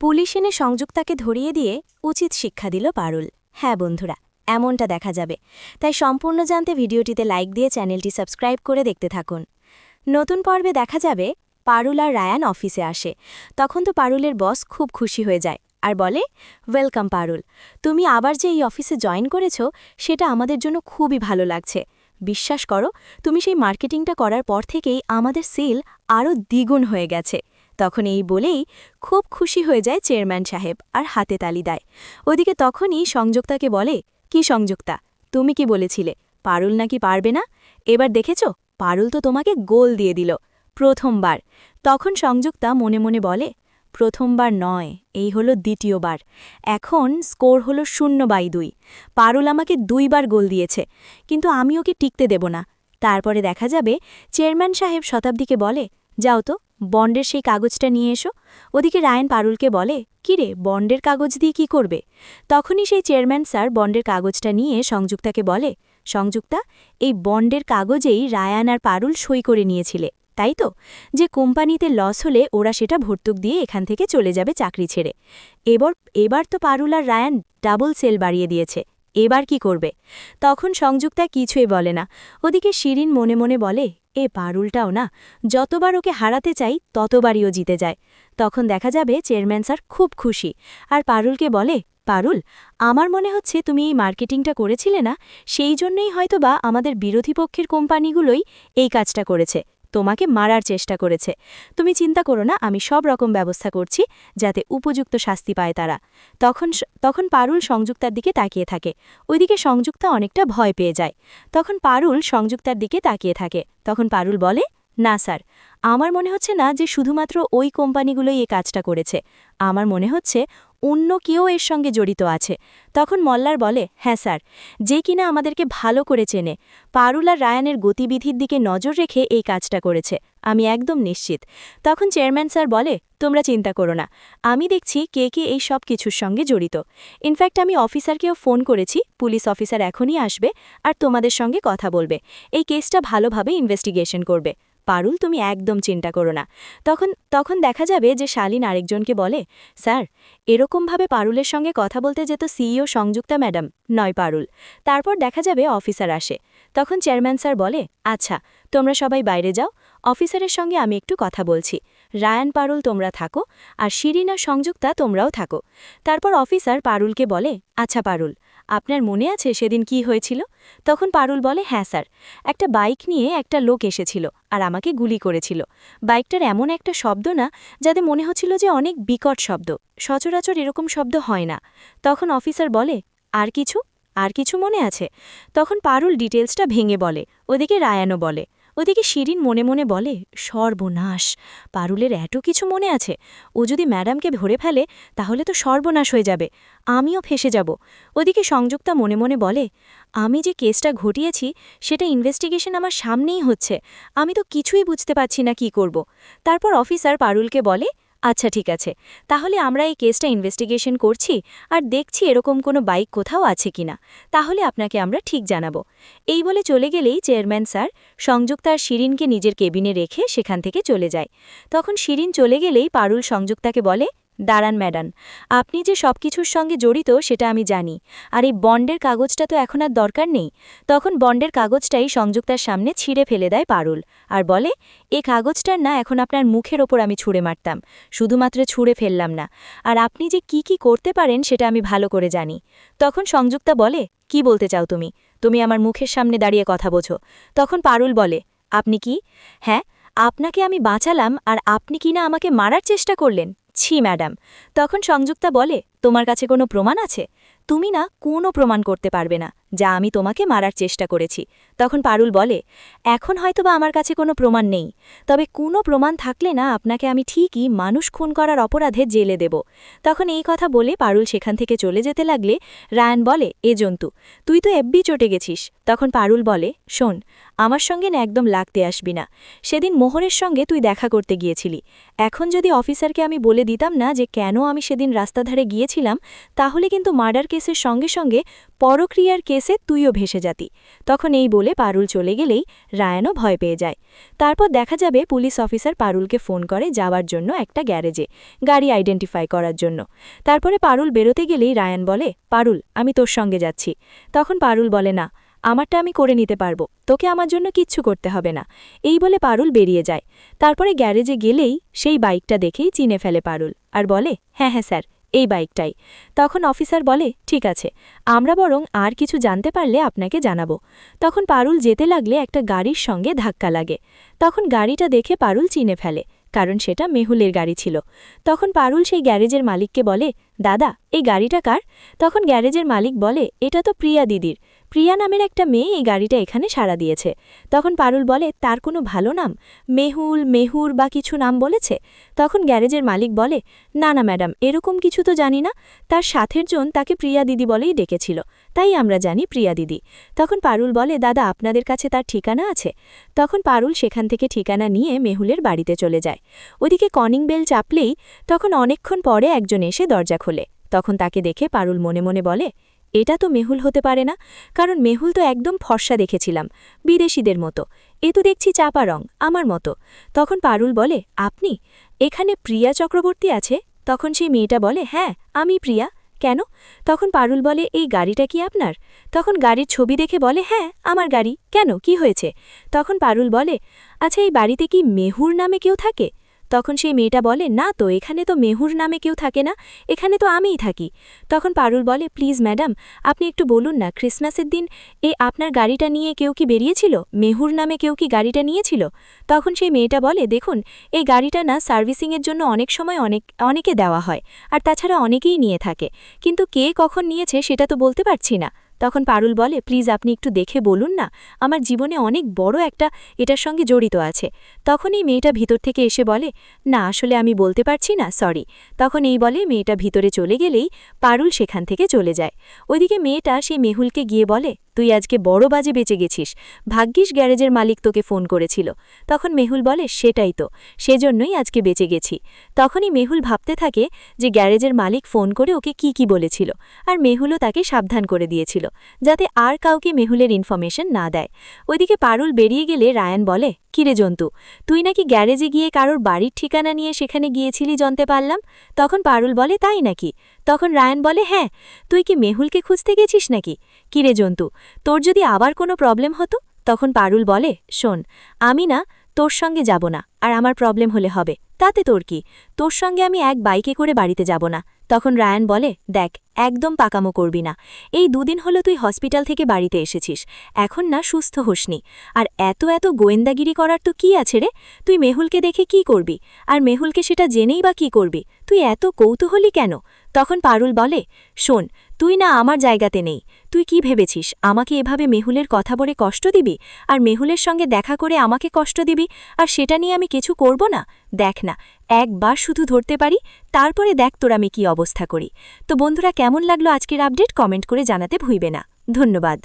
Police এনে সংযুক্তাকে ধরিয়ে দিয়ে উচিত শিক্ষা দিল পারুল। হ্যাঁ বন্ধুরা, এমনটা দেখা যাবে। তাই সম্পূর্ণ জানতে ভিডিওটিতে লাইক দিয়ে চ্যানেলটি সাবস্ক্রাইব করে দেখতে থাকুন। নতুন পর্বে দেখা যাবে, পারুল আর রায়ান অফিসে আসে। তখন তো পারুলের বস খুব খুশি হয়ে যায় আর বলে, ওয়েলকাম পারুল। তুমি আবার যে এই অফিসে জয়েন করেছ, সেটা আমাদের জন্য খুবই ভালো লাগছে। বিশ্বাস করো, তুমি সেই মার্কেটিংটা করার পর থেকেই আমাদের সেল আরও দ্বিগুণ হয়ে গেছে। তখন এই বলেই খুব খুশি হয়ে যায় চেয়ারম্যান সাহেব আর হাতে তালি দেয়। ওদিকে তখনই সংযুক্তাকে বলে, কি সংযুক্তা? তুমি কি বলেছিলে? পারুল নাকি পারবে না? এবার দেখেছ? পারুল তো তোমাকে গোল দিয়ে দিল। প্রথমবার। তখন সংযুক্তা মনে মনে বলে, প্রথমবার নয়, এই হলো দ্বিতীয়বার। এখন স্কোর হলো শূন্য বাই দুই। পারুল আমাকে দুইবার গোল দিয়েছে, কিন্তু আমি ওকে টিকতে দেব না। তারপরে দেখা যাবে চেয়ারম্যান সাহেব শতাব্দীকে বলে, যাও তো বন্ডের সেই কাগজটা নিয়ে এসো। ওদিকে রায়ন পারুলকে বলে, কিরে, বন্ডের কাগজ দিয়ে কি করবে? তখনই সেই চেয়ারম্যান স্যার বন্ডের কাগজটা নিয়ে সংযুক্তাকে বলে, সংযুক্তা, এই বন্ডের কাগজেই রায়ান আর পারুল সই করে নিয়েছিলে, তাই তো? যে কোম্পানিতে লস হলে ওরা সেটা ভর্তুক দিয়ে এখান থেকে চলে যাবে চাকরি ছেড়ে। এবার এবার তো পারুল আর রায়ান ডাবল সেল বাড়িয়ে দিয়েছে। এবার কি করবে? তখন সংযুক্তা কিছুই বলে না। ওদিকে শিরিন মনে মনে বলে, এ পারুলটাও না। যতবার ওকে হারাতে চাই, ততবারই ও জিতে যায়। তখন দেখা যাবে চেয়ারম্যান স্যার খুব খুশি। আর পারুলকে বলে, পারুল, আমার মনে হচ্ছে তুমি এই মার্কেটিংটা করেছিলে না, সেই জন্যই হয়তোবা আমাদের বিরোধী পক্ষের কোম্পানিগুলোই এই কাজটা করেছে। তোমাকে মারার চেষ্টা করেছে। তুমি চিন্তা করো না, আমি সব রকম ব্যবস্থা করছি যাতে উপযুক্ত শাস্তি পায় তারা। তখন তখন পারুল সংযুক্তার দিকে তাকিয়ে থাকে। ওইদিকে সংযুক্তা অনেকটা ভয় পেয়ে যায়। তখন পারুল সংযুক্তার দিকে তাকিয়ে থাকে। তখন পারুল বলে না, স্যার। আমার মনে হচ্ছে না যে শুধুমাত্র ওই কোম্পানিগুলোই এই কাজটা করেছে। আমার মনে হচ্ছে অন্য কেউ এর সঙ্গে জড়িত আছে। তখন মল্লার বলে হ্যাঁ স্যার। যে কিনা আমাদেরকে ভালো করে চেনে, পারুল রায়ানের গতিবিধির দিকে নজর রেখে এই কাজটা করেছে। আমি একদম নিশ্চিত। তখন চেয়ারম্যান স্যার বলে, তোমরা চিন্তা করো না। আমি দেখছি কে কে এই সব কিছুর সঙ্গে জড়িত। ইনফ্যাক্ট আমি অফিসারকেও ফোন করেছি, পুলিশ অফিসার এখনই আসবে আর তোমাদের সঙ্গে কথা বলবে। এই কেসটা ভালোভাবে ইনভেস্টিগেশন করবে। পারুল, তুমি একদম চিন্তা করো না। তখন তখন দেখা যাবে যে শালীন আরেকজনকে বলে, স্যার এরকমভাবে পারুলের সঙ্গে কথা বলতে যেত সিইও সংযুক্তা ম্যাডাম, নয় পারুল। তারপর দেখা যাবে অফিসার আসে। তখন চেয়ারম্যান স্যার বলে আচ্ছা তোমরা সবাই বাইরে যাও, অফিসারের সঙ্গে আমি একটু কথা বলছি। রায়ান পারুল, তোমরা থাকো, আর শিরিনা, সংযুক্তা, তোমরাও থাকো। তারপর অফিসার পারুলকে বলে আচ্ছা পারুল। আপনার মনে আছে সেদিন কি হয়েছিল? তখন পারুল বলে হ্যাঁ স্যার, একটা বাইক নিয়ে একটা লোক এসেছিল আর আমাকে গুলি করেছিল। বাইকটার এমন একটা শব্দ না যাতে মনে হচ্ছিল যে অনেক বিকট শব্দ। সচরাচর এরকম শব্দ হয় না। তখন অফিসার বলে, আর কিছু? আর কিছু মনে আছে? তখন পারুল ডিটেলসটা ভেঙে বলে। ওদিকে রায়ানও বলে ওদিকে শিরিন মনে মনে বলে, সর্বনাশ, পারুলের এত কিছু মনে আছে। ও যদি ম্যাডামকে ধরে ফেলে, তাহলে তো সর্বনাশ হয়ে যাবে। আমিও ফেসে যাব। ওদিকে সংযুক্তা মনে মনে বলে, আমি যে কেসটা ঘটিয়েছি, সেটা ইনভেস্টিগেশন আমার সামনেই হচ্ছে। আমি তো কিছুই বুঝতে পারছি না কি করব। তারপর অফিসার পারুলকে বলে আচ্ছা ঠিক আছে। তাহলে আমরা এই কেসটা ইনভেস্টিগেশন করছি আর দেখছি এরকম কোনো বাইক কোথাও আছে কিনা। তাহলে আপনাকে আমরা ঠিক জানাব। এই বলে চলে গেলেই চেয়ারম্যান স্যার সংযুক্তার শিরিনকে নিজের কেবিনে রেখে সেখান থেকে চলে যায়। তখন শিরিন চলে গেলেই পারুল সংযুক্তাকে বলে দাঁড়ান, ম্যাডাম। আপনি যে সব কিছুর সঙ্গে জড়িত, সেটা আমি জানি। আর এই বন্ডের কাগজটা তো এখন আর দরকার নেই। তখন বন্ডের কাগজটাই সংযুক্তার সামনে ছিঁড়ে ফেলে দেয় পারুল। আর বলে, এ কাগজটার না এখন আপনার মুখের ওপর আমি ছুঁড়ে মারতাম। শুধুমাত্র ছুঁড়ে ফেললাম না। আর আপনি যে কি কি করতে পারেন, সেটা আমি ভালো করে জানি। তখন সংযুক্তা বলে, কি বলতে চাও তুমি? তুমি আমার মুখের সামনে দাঁড়িয়ে কথা বোঝো। তখন পারুল বলে, আপনি কি? হ্যাঁ আপনাকে আমি বাঁচালাম, আর আপনি কি না আমাকে মারার চেষ্টা করলেন? ছি, ম্যাডাম। তখন সংযুক্তা বলে, তোমার কাছে কোনো প্রমাণ আছে? তুমি না কোনো প্রমাণ করতে পারবে না। যা আমি তোমাকে মারার চেষ্টা করেছি। তখন পারুল বলে, এখন হয়তো বা আমার কাছে কোনো প্রমাণ নেই। তবে কোনো প্রমাণ থাকলে না আপনাকে আমি ঠিকই মানুষ খুন করার অপরাধে জেলে দেব। তখন এই কথা বলে পারুল সেখান থেকে চলে যেতে লাগলে রায়ান বলে, এ জন্তু, তুই তো এব্বি চটে গেছিস। তখন পারুল বলে, শোন, আমার সঙ্গে না একদম লাগতে আসবি না। সেদিন মোহরের সঙ্গে তুই দেখা করতে গিয়েছিলি। এখন যদি অফিসারকে আমি বলে দিতাম না যে কেন আমি সেদিন রাস্তা ধারে গিয়েছিলাম, তাহলে কিন্তু মার্ডার কেসের সঙ্গে সঙ্গে পরক্রিয়ার কেসে তুইও ভেসে যাতি। তখন এই বলে পারুল চলে গেলেই রায়ানও ভয় পেয়ে যায়। তারপর দেখা যাবে পুলিশ অফিসার পারুলকে ফোন করে যাওয়ার জন্য একটা গ্যারেজে, গাড়ি আইডেন্টিফাই করার জন্য। তারপরে পারুল বেরোতে গেলেই রায়ান বলে, পারুল, আমি তোর সঙ্গে যাচ্ছি। তখন পারুল বলে, না, আমারটা আমি করে নিতে পারব। তোকে আমার জন্য কিচ্ছু করতে হবে না। এই বলে পারুল বেরিয়ে যায়। তারপরে গ্যারেজে গেলেই সেই বাইকটা দেখেই চিনে ফেলে পারুল। আর বলে হ্যাঁ হ্যাঁ স্যার। এই বাইকটাই। তখন অফিসার বলে, ঠিক আছে, আমরা বরং আর কিছু জানতে পারলে আপনাকে জানাব। তখন পারুল যেতে লাগলে একটা গাড়ির সঙ্গে ধাক্কা লাগে। তখন গাড়িটা দেখে পারুল চিনে ফেলে, কারণ সেটা মেহুলের গাড়ি ছিল। তখন পারুল সেই গ্যারেজের মালিককে বলে, দাদা, এই গাড়িটা কার? তখন গ্যারেজের মালিক বলে, এটা তো প্রিয়া দিদির। প্রিয়া নামের একটা মেয়ে এই গাড়িটা এখানে সাড়া দিয়েছে। তখন পারুল বলে, তার কোনো ভালো নাম? মেহুল, মেহুর বা কিছু নাম বলেছে? তখন গ্যারেজের মালিক বলে, না না ম্যাডাম, এরকম কিছু তো জানি না। তার সাথের জন তাকে প্রিয়া দিদি বলেই ডেকেছিল। তাই আমরা জানি প্রিয়া দিদি। তখন পারুল বলে, দাদা, আপনাদের কাছে তার ঠিকানা আছে? তখন পারুল সেখান থেকে ঠিকানা নিয়ে মেহুলের বাড়িতে চলে যায়। ওদিকে কনিং বেল চাপলেই তখন অনেকক্ষণ পরে একজন এসে দরজা খোলে। তখন তাকে দেখে পারুল মনে মনে বলে এটা তো মেহুল হতে পারে না, কারণ মেহুল তো একদম ফর্সা দেখেছিলাম, বিদেশিদের মতো। এ তো দেখছি চাপা রং, আমার মতো। তখন পারুল বলে, আপনি? এখানে প্রিয়া চক্রবর্তী আছে? তখন সেই মেয়েটা বলে হ্যাঁ আমি প্রিয়া। কেন? তখন পারুল বলে, এই গাড়িটা কি আপনার? তখন গাড়ির ছবি দেখে বলে হ্যাঁ আমার গাড়ি। কেন? কি হয়েছে? তখন পারুল বলে আচ্ছা এই বাড়িতে কি মেহুর নামে কেউ থাকে? তখন সেই মেয়েটা বলে, না তো, এখানে তো মেহুর নামে কেউ থাকে না, এখানে তো আমিই থাকি। তখন পারুল বলে, প্লিজ ম্যাডাম, আপনি একটু বলুন না, ক্রিসমাসের দিন এ আপনার গাড়িটা নিয়ে কেউ কি বেরিয়েছিল? মেহুর নামে কেউ কি গাড়িটা নিয়েছিল? তখন সেই মেয়েটা বলে, দেখুন, এই গাড়িটা না সার্ভিসিংয়ের জন্য অনেক সময় অনেক, অনেকে দেওয়া হয়, আর তাছাড়া অনেকেই নিয়ে থাকে। কিন্তু কে কখন নিয়েছে সেটা তো বলতে পারছি না। তখন পারুল বলে, প্লিজ আপনি একটু দেখে বলুন না, আমার জীবনে অনেক বড় একটা এটার সঙ্গে জড়িত আছে। তখন এই মেয়েটা ভিতর থেকে এসে বলে, না, আসলে আমি বলতে পারছি না, সরি। তখন এই বলে, মেয়েটা ভিতরে চলে গেলেই পারুল সেখান থেকে চলে যায়। ওইদিকে মেয়েটা সেই মেহুলকে গিয়ে বলে তুই আজকে বড় বাজে বেঁচে গেছিস। ভাগ্যিস গ্যারেজের মালিক তোকে ফোন করেছিল। তখন মেহুল বলে, সেটাই তো, সেজন্যই আজকে বেঁচে গেছি। তখনই মেহুল ভাবতে থাকে যে গ্যারেজের মালিক ফোন করে ওকে কি কি বলেছিল, আর মেহুলও তাকে সাবধান করে দিয়েছিল, যাতে আর কাউকে মেহুলের ইনফরমেশন না দেয়। ওইদিকে পারুল বেরিয়ে গেলে রায়ান বলে কিরে জন্তু, তুই নাকি গ্যারেজে গিয়ে কারোর বাড়ির ঠিকানা নিয়ে সেখানে গিয়েছিলি জানতে পারলাম? তখন পারুল বলে, তাই নাকি? তখন রায়ান বলে হ্যাঁ তুই কি মেহুলকে খুঁজতে গেছিস নাকি? কিরে জন্তু, তোর যদি আবার কোনো প্রবলেম হতো? তখন পারুল বলে, শোন, আমি না তোর সঙ্গে যাব না, আর আমার প্রবলেম হলে হবে। তাতে তোর কি? তোর সঙ্গে আমি এক বাইকে করে বাড়িতে যাব না। তখন রায়ান বলে, দেখ, একদম পাকামো করবি না। এই দুদিন হলো তুই হসপিটাল থেকে বাড়িতে এসেছিস। এখন না সুস্থ হোসনি। আর এত এত গোয়েন্দাগিরি করার তো কি আছে রে? তুই মেহুলকে দেখে কি করবি? আর মেহুলকে সেটা জেনেই বা কি করবি? তুই এত কৌতূহলী কেন? তখন পারুল বলে, শোন, তুই না আমার জায়গাতে নেই। তুই কি ভেবেছিস? আমাকে এভাবে মেহুলের কথা বলে কষ্ট দিবি? আর মেহুলের সঙ্গে দেখা করে আমাকে কষ্ট দিবি? আর সেটা নিয়ে আমি কিছু করব না? দেখ না, একবার শুধু ধরতে পারি, তারপরে দেখ তোর আমি কি অবস্থা করি। তো বন্ধুরা, কেমন লাগল আজকের আপডেট কমেন্ট করে জানাতে ভুইবে না। ধন্যবাদ।